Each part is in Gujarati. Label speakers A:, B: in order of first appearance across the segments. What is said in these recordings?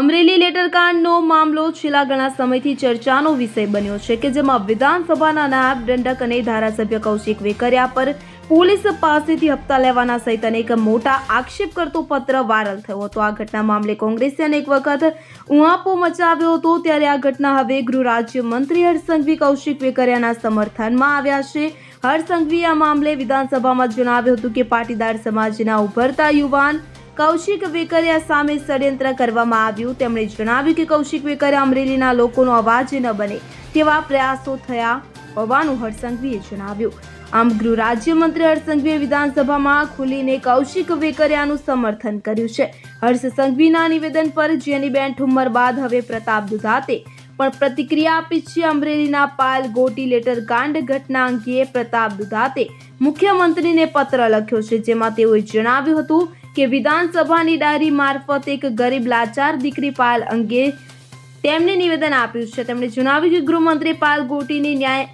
A: અમરેલી લેટરકાંડનો મામલો છેલ્લા ઘણા સમયથી ચર્ચાનો વિષય બન્યો છે કે જેમાં વિધાનસભાના નાયબ દંડક અને ધારાસભ્ય કૌશિક વેકરિયા પર પોલીસ પાસેથી હપ્તા લેવાના સહિત અનેક મોટા આક્ષેપ કરતો પત્ર વાયરલ થયો હતો. આ ઘટના મામલે કોંગ્રેસે અનેક વખત ઉહાપો મચાવ્યો હતો ત્યારે આ ઘટના હવે ગૃહ રાજ્ય મંત્રી હર્ષસંઘવી કૌશિક વેકરિયાના સમર્થનમાં આવ્યા છે. હરસંઘવી આ મામલે વિધાનસભામાં જણાવ્યું હતું કે પાટીદાર સમાજના ઉભરતા યુવાન કૌશિક વેકરિયા સામે ષડયંત્ર કરવામાં આવ્યું. તેમણે જણાવ્યું કે કૌશિક વેકરિયા અમરેલીના લોકોનો અવાજ ન બને તેવા પ્રયાસો થયા હોવાનું હરસંઘવીએ જણાવ્યું. આમ ગૃહ રાજ્યમંત્રી હર્ષસંઘવીએ વિધાનસભામાં ખુલીને કૌશિક વેકરિયાનું સમર્થન કર્યું છે. હર્ષસંઘવીના નિવેદન પર જેનીબેન ઠુમ્મર બાદ હવે પ્રતાપ દુધાતે પણ પ્રતિક્રિયા આપી છે અમરેલીના પાલ ગોટી લેટર કાંડ ઘટના અંગે પ્રતાપ દુધાતે મુખ્યમંત્રીને પત્ર લખ્યો છે, જેમાં તેઓએ જણાવ્યું હતું કે વિધાનસભાની ડાયરી મારફત એક ગરીબ લાચાર દીકરી પાલ અંગે તેમને નિવેદન આપ્યું છે. તેમણે જણાવ્યું કે ગૃહમંત્રી પાલ ગોટીને ન્યાય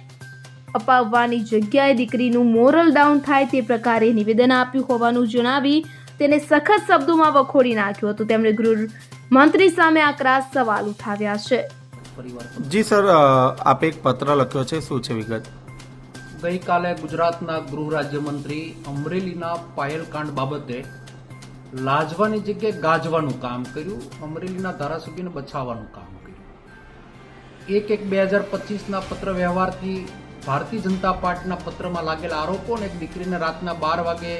A: અપાવવાની જગ્યાએ દીકરીનું મોરલ ડાઉન થાય તે પ્રકારે નિવેદન આપ્યું હોવાનું જણાવી તેને સખત શબ્દોમાં વખોડી નાખ્યું હતું. તેમણે ગૃહમંત્રી સામે આકરા સવાલ ઉઠાવ્યા છે.
B: જી સર આપે એક પત્ર લખ્યો છે. શું છે વિગત?
C: ગઈકાલે ગુજરાતના ગૃહ રાજ્યમંત્રી અમરેલીના પાયલકાંડ બાબતે લાજવાની જગ્યાએ ગાજવાનું કામ કર્યું, અમરેલીના ધારાસભ્યને બચાવવાનું કામ કર્યું. એક એક બે હજાર પચીસના પત્ર વ્યવહારથી ભારતીય જનતા પાર્ટીના પત્રમાં લાગેલા આરોપો અને એક દીકરીને રાતના બાર વાગે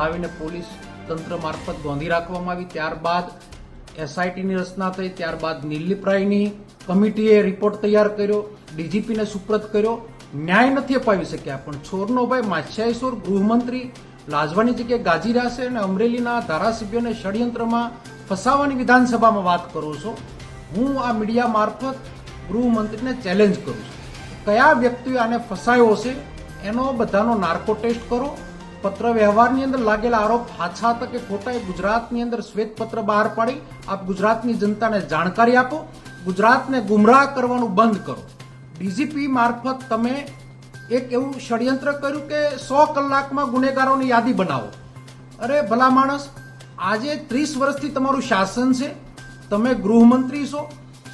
C: લાવીને પોલીસ તંત્ર મારફત ગોંધી રાખવામાં આવી. ત્યારબાદ એસઆઈટીની રચના થઈ, ત્યારબાદ નિર્લિપ્રાયની કમિટીએ રિપોર્ટ તૈયાર કર્યો, ડીજીપીને સુપ્રત કર્યો. ન્યાય નથી અપાવી શક્યા, પણ છોરનો ભાઈ માછ્યાઈશ્વર ગૃહમંત્રી લાજવાની જગ્યાએ ગાજી રહ્યા છે અને અમરેલીના ધારાસભ્યોને ષડયંત્રમાં ફસાવાની વિધાનસભામાં વાત કરો છો. હું આ મીડિયા મારફત ગૃહમંત્રીને ચેલેન્જ કરું છું. કયા વ્યક્તિએ આને ફસાયો છે, એનો બધાનો નાર્કો ટેસ્ટ કરો. પત્ર વ્યવહારની અંદર લાગેલા આરોપ હાછા હતા કે ખોટા એ ગુજરાતની અંદર શ્વેતપત્ર બહાર પાડી. આપ ગુજરાતની જનતાને જાણકારી આપો. ગુજરાતને ગુમરાહ કરવાનું બંધ કરો. ડીજીપી મારફત તમે એક એવું ષડયંત્ર કર્યું કે સો કલાકમાં ગુનેગારોની યાદી બનાવો. અરે ભલા માણસ, આજે ત્રીસ વર્ષથી તમારું શાસન છે, તમે ગૃહમંત્રી છો,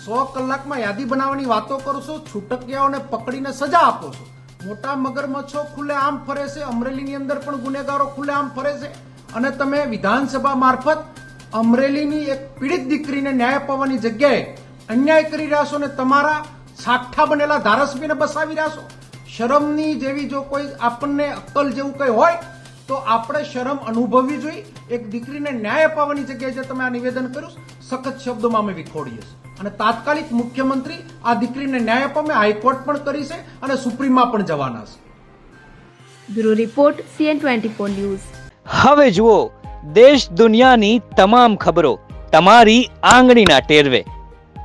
C: સો કલાકમાં યાદી બનાવવાની વાતો કરો છો, છૂટકિયાઓને પકડીને સજા આપો છો. મોટા મગરમચ્છો ખુલ્લે આમ ફરે છે, અમરેલીની અંદર પણ ગુનેગારો ખુલ્લે આમ ફરે છે. અને તમે વિધાનસભા મારફત અમરેલીની એક પીડિત દીકરીને ન્યાય અપાવવાની જગ્યાએ અન્યાય કરી રહ્યા છો અને તમારા સાઠા બનેલા ધારાસભ્યને બસાવી રહ્યા છો. શરમની જેવી જો કોઈ આપણને અક્કલ જેવું કંઈ હોય તો આપણે શરમ અનુભવવી જોઈએ. એક દીકરીને ન્યાય અપાવવાની જગ્યાએ જે તમે આ નિવેદન કર્યું સખત શબ્દોમાં અમે વિખોડીએ છીએ. અને તાત્કાલિક મુખ્યમંત્રી આ દીકરીને ન્યાય અપાવે હાઈકોર્ટ પણ કરી છે અને સુપ્રીમમાં પણ જવાના છે.
A: Bureau report CN twenty four news.
D: હવે જુઓ દેશ દુનિયાની તમામ ખબરો તમારી આંગળીના ટેરવે.